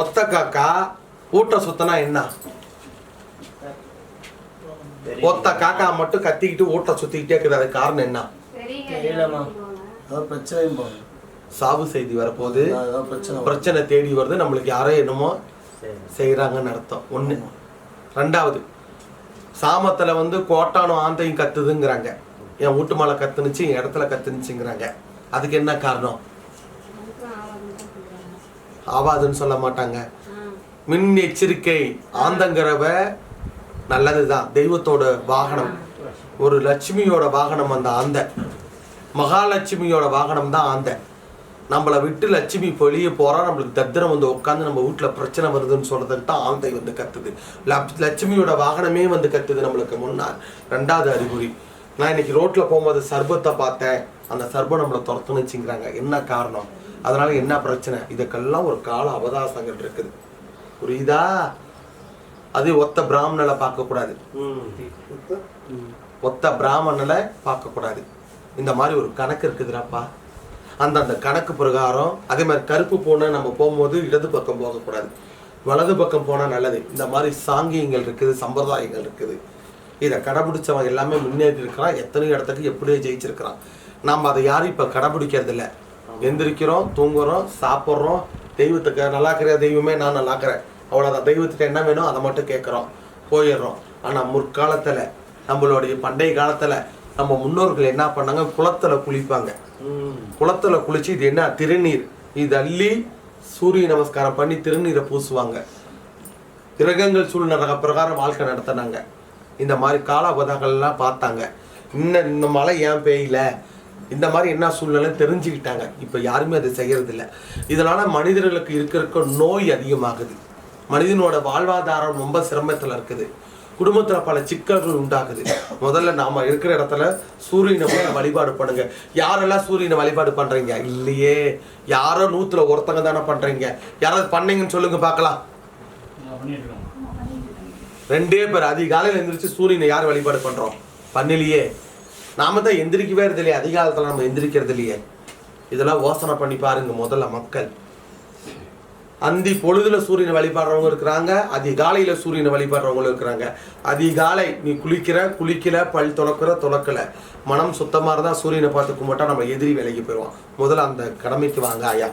ஒத்த காக்கா ஊட்ட சுத்தனா என்ன? ஒத்த காக்கா மட்டும் கத்திக்கிட்டு ஊட்ட சுத்திக்கிட்டே இருக்குது அது காரணம் என்ன? சாவு செய்தி வரப்போகுது. பிரச்சனை தேடி வருது. நம்மளுக்கு யாரோ என்னமோ செய்கிறாங்கன்னு அர்த்தம். ஒன்று ரெண்டாவது சாமத்துல வந்து கோட்டானும் ஆந்தையும் கத்துதுங்கிறாங்க. என் வீட்டு மேலே கத்துனுச்சு என் இடத்துல கத்துனுச்சுங்கிறாங்க. அதுக்கு என்ன காரணம்? ஆவாதுன்னு சொல்ல மாட்டாங்க. மின் எச்சரிக்கை ஆந்தங்கிறவ நல்லது தான் தெய்வத்தோட வாகனம். ஒரு லட்சுமியோட வாகனம் அந்த ஆந்தை. மகாலட்சுமியோட வாகனம் தான் ஆந்தை. நம்மளை விட்டு லட்சுமி வெளியே போறா நம்மளுக்கு தத்திரம் வந்து உட்காந்து நம்ம வீட்டில் பிரச்சனை வருதுன்னு சொல்றதுக்கு தான் ஆந்தை வந்து கத்துது. லட்சுமியோட வாகனமே வந்து கத்துது நம்மளுக்கு முன்னாள் ரெண்டாவது அறிகுறி. நான் இன்னைக்கு ரோட்ல போகும்போது சர்பத்தை பார்த்தேன். அந்த சர்பம் நம்மளை துரத்துன்னு வச்சுங்கிறாங்க என்ன காரணம்? அதனால என்ன பிரச்சனை? இதுக்கெல்லாம் ஒரு கால அவகாசங்கள் இருக்குது. புரியுதா? அது ஒத்த பிராமணனை பார்க்கக்கூடாது. ஒத்த பிராமணனை பார்க்கக்கூடாது. இந்த மாதிரி ஒரு கணக்கு இருக்குதுடாப்பா. அந்தந்த கணக்கு பிரகாரம் அதே மாதிரி கருப்பு போனால் நம்ம போகும்போது இடது பக்கம் போகக்கூடாது. வலது பக்கம் போனால் நல்லது. இந்த மாதிரி சாங்கியங்கள் இருக்குது சம்பிரதாயங்கள் இருக்குது. இதை கடைபிடிச்சவங்க எல்லாமே முன்னேறி இருக்கிறான். எத்தனையோ இடத்துக்கு எப்படியோ ஜெயிச்சிருக்கிறான். நம்ம அதை யாரும் இப்போ கடைபிடிக்கிறது இல்லை எந்திரிக்கிறோம் தூங்குறோம் சாப்பிட்றோம். தெய்வத்துக்கு நல்லா இருக்கிற தெய்வமே நான் நல்லா இருக்கிறேன் அவ்வளோதான் தெய்வத்துக்கு என்ன வேணும் அதை மட்டும் கேட்குறோம். போயிடுறோம். ஆனால் முற்காலத்தில் நம்மளுடைய பண்டைய காலத்தில் நம்ம முன்னோர்கள் என்ன பண்ணாங்க? குளத்துல குளிப்பாங்க. குளத்துல குளிச்சு இது என்ன? திருநீர். இது அள்ளி சூரிய நமஸ்காரம் பண்ணி திருநீரை பூசுவாங்க. கிரகங்கள் சூழ்நிலை பிரகாரம் வாழ்க்கை நடத்தினாங்க. இந்த மாதிரி கால அவதாகங்கள்லாம் பார்த்தாங்க. இன்னும் இந்த மழை ஏன் பெய்யல? இந்த மாதிரி என்ன சூழ்நிலை தெரிஞ்சுக்கிட்டாங்க. இப்போ யாருமே அதை செய்யறது இல்ல இதனால மனிதர்களுக்கு இருக்க இருக்க நோய் அதிகமாகுது. மனிதனோட வாழ்வாதாரம் ரொம்ப சிரமத்தில் இருக்குது. குடும்பத்துல பல சிக்கல்கள் உண்டாகுது. முதல்ல நாம இருக்கிற இடத்துல சூரியனை போய் வழிபாடு பண்ணுங்க. யாரெல்லாம் சூரியனை வழிபாடு பண்றீங்க? இல்லையே. யாரோ நூத்துல ஒருத்தங்க தானே பண்றீங்க. யாராவது பண்ணீங்கன்னு சொல்லுங்க பார்க்கலாம். ரெண்டே பேர் அதிகாலையில் எந்திரிச்சு சூரியனை யார் வழிபாடு பண்றோம்? பண்ணலையே. நாம தான் எந்திரிக்கவே இல்லையே அதிகாலத்துல நம்ம எந்திரிக்கிறது இல்லையே. இதெல்லாம் யோசனை பண்ணி பாருங்க முதல்ல மக்கள். அந்தி பொழுதுல சூரியனை வழிபாடுறவங்க இருக்கிறாங்க அதிகாலையில சூரியனை வழிபாடுறவங்களும் இருக்கிறாங்க. அதிகாலை நீ குளிக்கிற குளிக்கல பல் துளக்குற துளக்கல மனம் சுத்தமா இருந்தா சூரியனை பார்த்து கும்பிட்டா நம்ம எதிரி விலைக்கு போயிடுவோம் முதல்ல அந்த கடமைக்கு வாங்க ஐயா.